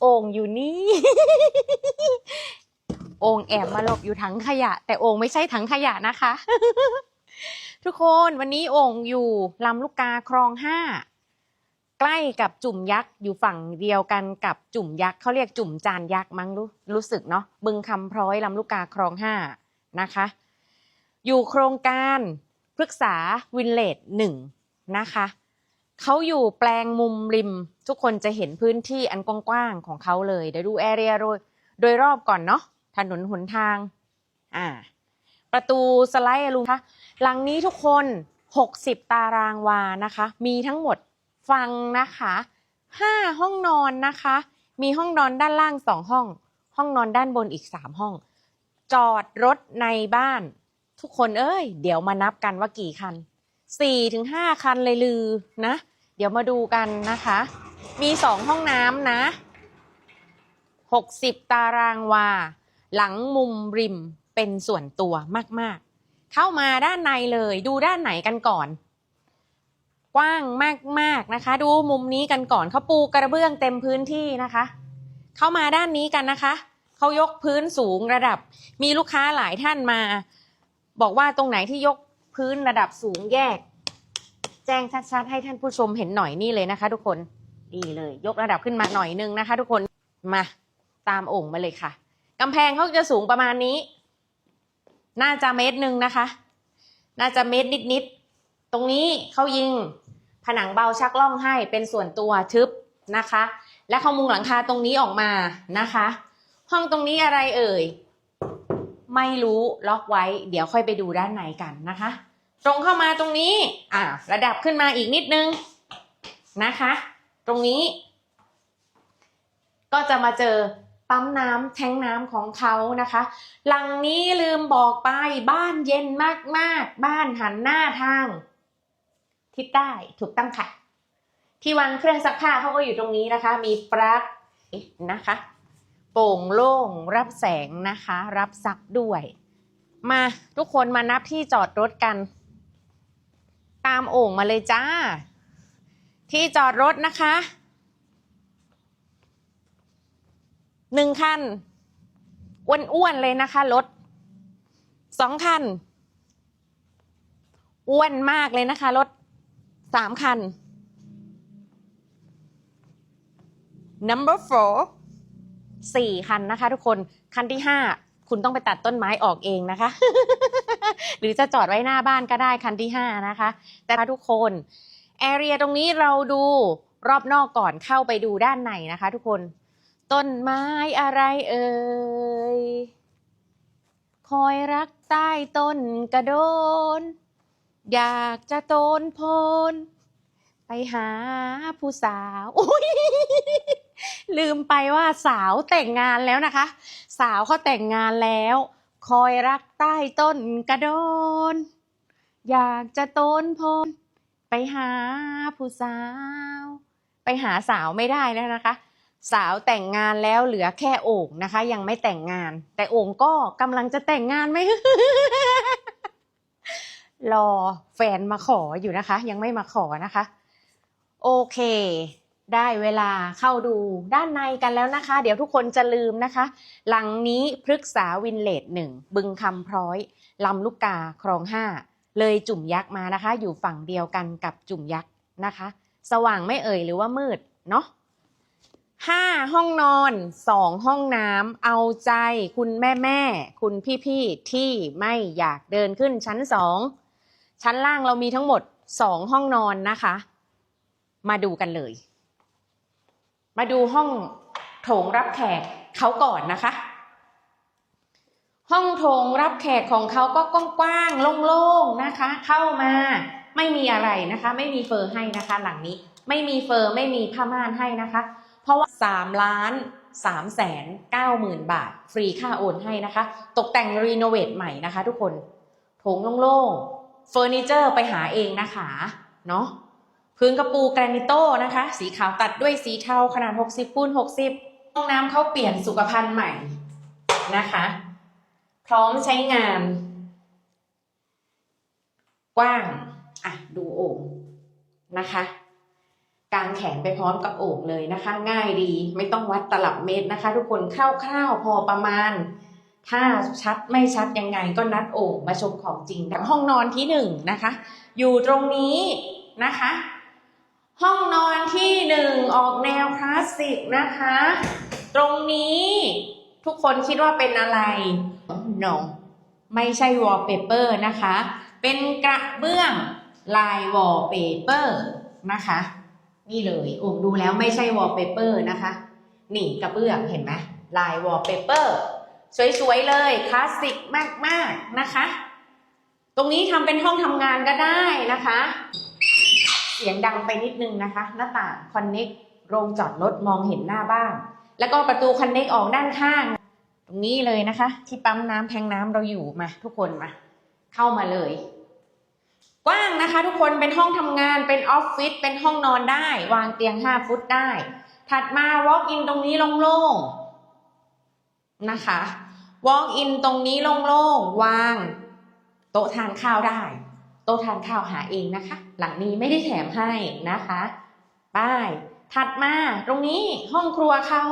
โอ่งอยู่นี่ โอ่งแอบมาหลบอยู่ถังขยะ แต่โอ่งไม่ใช่ถังขยะนะคะ ทุกคนวันนี้โอ่งอยู่ลำลูกกาคลองห้าใกล้กับจุ่มยักษ์อยู่ฝั่งเดียวกันกับจุ่มยักษ์เขาเรียกจุ่มจานยักษ์มั้งรู้รู้สึกเนาะบึงคำพร้อยลำลูกกาคลองห้านะคะ อยู่โครงการพฤกษาวินเลดหนึ่งนะคะ เขาอยู่แปลงมุมริม ทุกคนจะเห็นพื้นที่อันกว้างๆของเขาเลยเดี๋ยวดูแอเรียโดยโดยรอบก่อนเนาะถนนหนทาง อ่า ประตูสไลด์ลุงคะหลังนี้ทุกคน 60 ตารางวานะคะ มีทั้งหมดฟังนะคะ5ห้องนอนนะคะ มีห้องนอนด้านล่าง 2 ห้อง ห้องนอนด้านบนอีก 3 ห้อง จอดรถในบ้าน ทุกคนเอ้ย เดี๋ยวมานับกันว่ากี่คัน4ถึง5คันเลยลือนะ ดี๋ยวมาดูกันนะคะ มี2ห้องน้ำนะ60ตารางวา หลังมุมริมเป็นส่วนตัวมากๆ เข้ามาด้านในเลยดูด้านไหนกันก่อน กว้างมากๆนะคะ ดูมุมนี้กันก่อนเขาปูกระเบื้องเต็มพื้นที่นะคะ เข้ามาด้านนี้กันนะคะเขายกพื้นสูงระดับ มีลูกค้าหลายท่านมา บอกว่าตรงไหนที่ยกพื้นระดับสูงแยก แจ้งชัดๆให้ท่านผู้ชมเห็นหน่อยนี่เลยนะคะ ทุกคนนี่เลย ยกระดับขึ้นมาหน่อยนึงนะคะ ทุกคนมาตามโอ่งมาเลยค่ะกำแพงเขาจะสูงประมาณนี้ น่าจะเมตรหนึ่งนะคะ น่าจะเมตรนิดๆตรงนี้เขายิงผนังเบาชักล่องให้เป็นส่วนตัวทึบนะคะ และเขามุงหลังคาตรงนี้ออกมานะคะ ห้องตรงนี้อะไรเอ่ย ไม่รู้ล็อกไว้ เดี๋ยวค่อยไปดูด้านในกันนะคะ ตรงเข้ามาตรงนี้ อ่า ระดับขึ้นมาอีกนิดนึงนะคะ ตรงนี้ ก็จะมาเจอปั๊มน้ำแทงน้ำของเขานะคะ หลังนี้ลืมบอกไปบ้านเย็นมากๆ บ้านหันหน้าทาง ทิศใต้ถูกต้องค่ะ ที่วางเครื่องซักผ้าเขาก็อยู่ตรงนี้นะคะ มีปลั๊กนะคะ โป่งโล่งรับแสงนะคะ รับซักด้วย มาทุกคนมานับที่จอดรถกัน ตามโอ่งมาเลยจ้า ที่จอดรถนะคะหนึ่งคันอ้วนๆเลยนะคะรถสองคันอ้วนมากเลยนะคะรถสามคัน number four สี่คันนะคะทุกคน คันที่ห้าคุณต้องไปตัดต้นไม้ออกเองนะคะ หรือจะจอดไว้หน้าบ้านก็ได้คันที่ห้านะคะ แต่ทุกคนแอเรียตรงนี้เราดูรอบนอกก่อนเข้าไปดูด้านในนะคะ ทุกคน ต้นไม้อะไรเอ่ยคอยรักใต้ต้นกระโดน อยากจะโตนโพนไปหาผู้สาวอุ้ยลืมไปว่าสาวแต่งงานแล้วนะคะ สาวเขาแต่งงานแล้ว คอยรักใต้ต้นกระโดน อยากจะโตนพนไปหาผู้สาว ไปหาสาวไม่ได้แล้วนะคะ สาวแต่งงานแล้วเหลือแค่โอ่งนะคะ ยังไม่แต่งงาน แต่โอ่งก็กำลังจะแต่งงานไหมรอแฟนมาขออยู่นะคะ ยังไม่มาขอนะคะ โอเค ได้เวลาเข้าดูด้านในกันแล้วนะคะ เดี๋ยวทุกคนจะลืมนะคะ หลังนี้พฤกษาวินเลดหนึ่งบึงคำพร้อยลำลูกกาคลองห้าเลยจุ่มยักษ์มานะคะ อยู่ฝั่งเดียวกันกับจุ่มยักษ์นะคะ สว่างไม่เอ่ยหรือว่ามืดเนาะห้าห้องนอนสองห้องน้ำเอาใจคุณแม่แม่คุณพี่ๆที่ไม่อยากเดินขึ้นชั้นสองชั้นล่างเรามีทั้งหมดสองห้องนอนนะคะ มาดูกันเลย มาดูห้องโถงรับแขกเขาก่อนนะคะ ห้องโถงรับแขกของเขาก็กว้างๆโล่งๆนะคะ เข้ามาไม่มีอะไรนะคะ ไม่มีเฟอร์ให้นะคะ หลังนี้ไม่มีเฟอร์ไม่มีผ้าม่านให้นะคะ เพราะว่า3ล้าน3แสน9หมื่นบาท ฟรีค่าโอนให้นะคะ ตกแต่งรีโนเวทใหม่นะคะ ทุกคนโถงโล่งๆเฟอร์นิเจอร์ไปหาเองนะคะ เนาะ พื้นกระปูแกรนิโต้นะคะ สีขาวตัดด้วยสีเทาขนาด 60คูณ60 ห้องน้ำเขาเปลี่ยนสุขภัณฑ์ใหม่นะคะ พร้อมใช้งาน กว้าง อะ ดูโอ่งนะคะกางแขนไปพร้อมกับโอ่งเลยนะคะ ง่ายดีไม่ต้องวัดตลับเมตรนะคะ ทุกคนคร่าวๆพอประมาณ ถ้าชัดไม่ชัดยังไงก็นัดโอ่งมาชมของจริงห้องนอนที่หนึ่งนะคะ อยู่ตรงนี้นะคะ ห้องนอนที่หนึ่งออกแนวคลาสสิกนะคะ ตรงนี้ทุกคนคิดว่าเป็นอะไร no ไม่ใช่วอลเปเปอร์นะคะ เป็นกระเบื้องลายวอลเปเปอร์นะคะ นี่เลยโอ่งดูแล้วไม่ใช่วอลเปเปอร์นะคะ นี่กระเบื้องเห็นไหมลายวอลเปเปอร์สวยๆเลยคลาสสิกมากๆนะคะ ตรงนี้ทำเป็นห้องทำงานก็ได้นะคะ สียงดังไปนิดนึงนะคะ หน้าต่างคอนเน็กโรงจอดรถมองเห็นหน้าบ้าน แล้วก็ประตูคอนเน็กออกด้านข้าง ตรงนี้เลยนะคะ ที่ปั๊มน้ำแทงน้ำเราอยู่มา ทุกคนมา เข้ามาเลย กว้างนะคะ ทุกคนเป็นห้องทำงานเป็นออฟฟิศเป็นห้องนอนได้ วางเตียง5ฟุตได้ ถัดมา walk in ตรงนี้โล่งๆนะคะ walk in ตรงนี้โล่งๆวาง โต๊ะทานข้าวได้ ต๊ะทานข้าวหาเองนะคะ หลังนี้ไม่ได้แถมให้นะคะป้ายถัดมาตรงนี้ห้องครัวเขา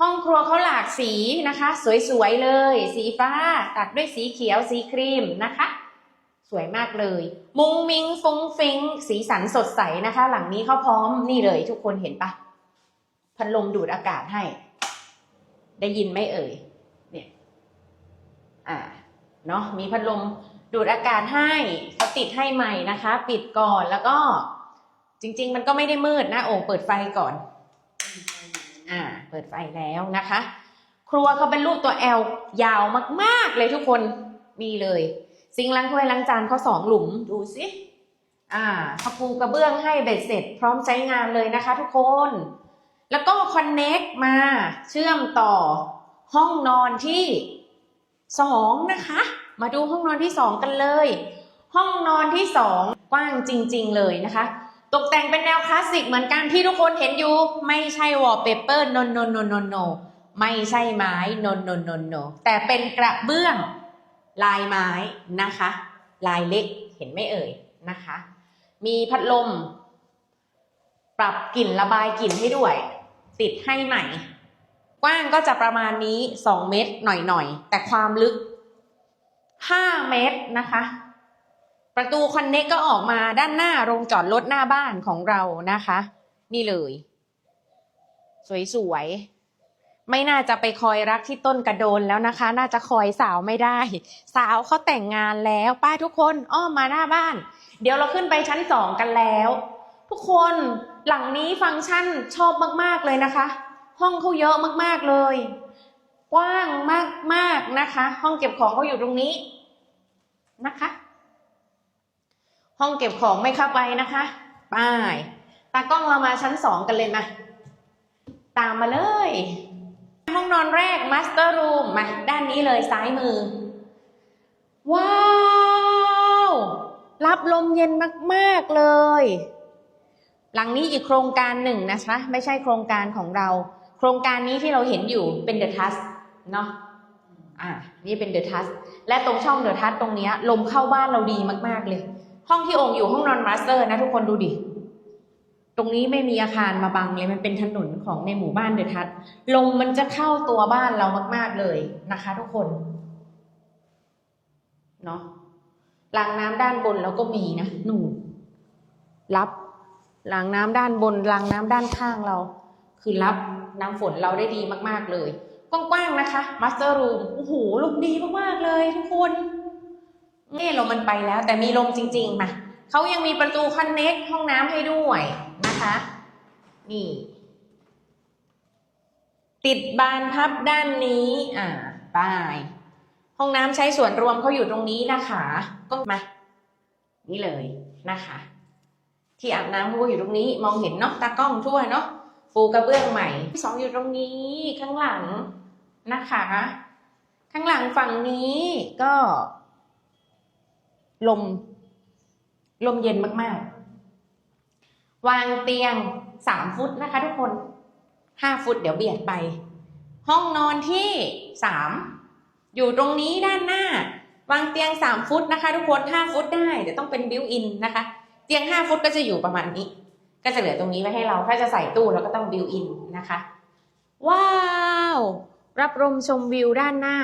ห้องครัวเขาหลากสีนะคะ สวยๆเลย สีฟ้าตัดด้วยสีเขียวสีครีมนะคะ สวยมากเลย มุงมิงฟุ้งฟิงสีสันสดใสนะคะ หลังนี้เขาพร้อมนี่เลยทุกคนเห็นปะพัดลมดูดอากาศให้ ได้ยินไหมเอ่ยเนี่ยอ่าเนาะมีพัดลมดูดอากาศให้เติดให้ใหม่นะคะ ปิดก่อนแล้วก็จริง ๆ มันก็ไม่ได้มืดนะโอ่งเปิดไฟก่อน อ่า เปิดไฟแล้วนะคะ ครัวเขาเป็นรูปตัวแอลยาวมากๆเลยทุกคนมีเลย ซิงล้างถ้วยล้างจานเขาสองหลุมดูสิอ่าเขาปูกระเบื้องให้เบ็ดเสร็จ พร้อมใช้งานเลยนะคะ ทุกคน แล้วก็คอนเน็กมาเชื่อมต่อห้องนอนที่สองนะคะ มาดูห้องนอนที่สองกันเลย ห้องนอนที่สองกว้างจริง ๆ เลยนะคะ ตกแต่งเป็นแนวคลาสสิกเหมือนกันที่ทุกคนเห็นอยู่ ไม่ใช่วอลเปเปอร์โนนนนโนไม่ใช่ไม้โนนนโนแต่เป็นกระเบื้องลายไม้นะคะ ลายเล็กเห็นไม่เอ่ยนะคะ มีพัดลม ปรับกลิ่นระบายกลิ่นให้ด้วย ติดให้ใหม่ กว้างก็จะประมาณนี้ 2 เมตรหน่อยๆ แต่ความลึก 5 เมตรนะคะ ประตูคอนเน็กก็ออกมาด้านหน้าโรงจอดรถหน้าบ้านของเรานะคะ นี่เลย สวยๆ ไม่น่าจะไปคอยรักที่ต้นกระโดนแล้วนะคะ น่าจะคอยสาวไม่ได้ สาวเขาแต่งงานแล้วป้าทุกคนอ้อมมาหน้าบ้าน เดี๋ยวเราขึ้นไปชั้นสองกันแล้ว ทุกคนหลังนี้ฟังก์ชันชอบมากๆเลยนะคะ ห้องเขาเยอะมากๆเลย กว้างมากๆนะคะ ห้องเก็บของเขาอยู่ตรงนี้นะคะ ห้องเก็บของไม่เข้าไปนะคะป้ายตากล้องเรามาชั้นสองกันเลยมา ตามมาเลย ห้องนอนแรก Master Room มาด้านนี้เลยซ้ายมือ ว้าว รับลมเย็นมากๆเลย หลังนี้อีกโครงการหนึ่งนะคะ ไม่ใช่โครงการของเรา โครงการนี้ที่เราเห็นอยู่เป็นเดอะทัสเนาะอ่านี่เป็นเดอะทัสและตรงช่องเดอะทัสตรงเนี้ยลมเข้าบ้านเราดีมากๆเลย ห้องที่องค์อยู่ห้องนอนมาสเตอร์นะทุกคนดูดิ ตรงนี้ไม่มีอาคารมาบังเลยมันเป็นถนนของในหมู่บ้านเดอะทัสลมมันจะเข้าตัวบ้านเรามาก ๆเลยนะคะ ทุกคนเนาะรางน้ำด้านบนเราก็มีนะหนูรับรางน้ำด้านบนรางน้ำด้านข้างเรา คือรับน้ำฝนเราได้ดีมากๆเลย กว้างๆนะคะ มาสเตอร์รูมโอ้โหลมดีมากๆเลยทุกคน นี่ลมมันไปแล้ว แต่มีลมจริงๆมาเขายังมีประตูคันเน็กห้องน้ำให้ด้วยนะคะ นี่ ติดบานพับด้านนี้ อ่าป้ายห้องน้ำใช้ส่วนรวมเขาอยู่ตรงนี้นะคะ ก็มา นี่เลยนะคะ ที่อาบน้ำเขาก็อยู่ตรงนี้ มองเห็นเนาะตากล้องทั่วเนาะปูกระเบื้องใหม่สองอยู่ตรงนี้ข้างหลังนะคะ ข้างหลังฝั่งนี้ก็ ลม ลมเย็นมากๆ วางเตียงสามฟุตนะคะทุกคนห้าฟุตเดี๋ยวเบียดไป ห้องนอนที่สามอยู่ตรงนี้ด้านหน้า วางเตียง3ฟุตนะคะ ทุกคน5ฟุตได้แต่ต้องเป็นบิวอินนะคะ เตียง5ฟุตก็จะอยู่ประมาณนี้ ก็จะเหลือตรงนี้ไว้ให้เรา ถ้าจะใส่ตู้เราก็ต้องบิวอินนะคะ ว้าว รับลมชมวิวด้านหน้า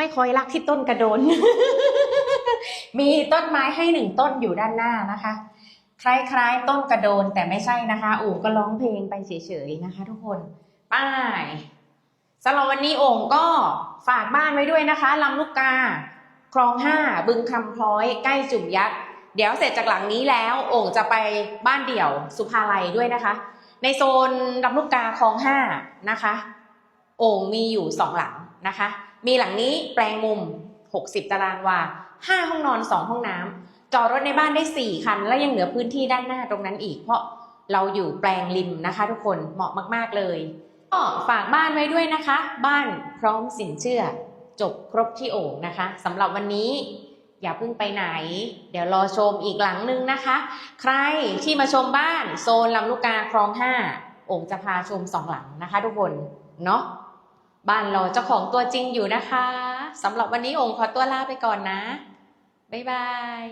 ไม่คอยรักที่ต้นกระโดน มีต้นไม้ให้หนึ่งต้นอยู่ด้านหน้านะคะ คล้ายๆ ต้นกระโดนแต่ไม่ใช่นะคะโอ่งก็ร้องเพลงไปเฉยๆนะคะ ทุกคนป้ายสำหรับวันนี้โอ่งก็ฝากบ้านไว้ด้วยนะคะลำลูกกา คลองห้าบึงคำพร้อยใกล้จุ่มยักษ์เดี๋ยวเสร็จจากหลังนี้แล้ว โอ่งจะไปบ้านเดี่ยวสุภาลัยด้วยนะคะ ในโซนลำลูกกาคลองห้านะคะ โอ่งมีอยู่สองหลังนะคะ มีหลังนี้แปลงมุม 60 ตารางวา 5 ห้องนอน 2 ห้องน้ำจอดรถในบ้านได้ 4 คัน และยังเหลือพื้นที่ด้านหน้าตรงนั้นอีก เพราะเราอยู่แปลงริมนะคะ ทุกคนเหมาะมาก ๆ เลย ก็ฝากบ้านไว้ด้วยนะคะ บ้านพร้อมสินเชื่อ จบครบที่โอ่งนะคะสำหรับวันนี้อย่าเพิ่งไปไหน เดี๋ยวรอชมอีกหลังนึงนะคะ ใครที่มาชมบ้านโซนลำลูกกาคลองห้าโอ่งจะพาชมสองหลังนะคะ ทุกคนเนาะ บ้านหล่อเจ้าของตัวจริงอยู่นะคะสำหรับวันนี้องค์ขอตัวลาไปก่อนนะ บ๊ายบาย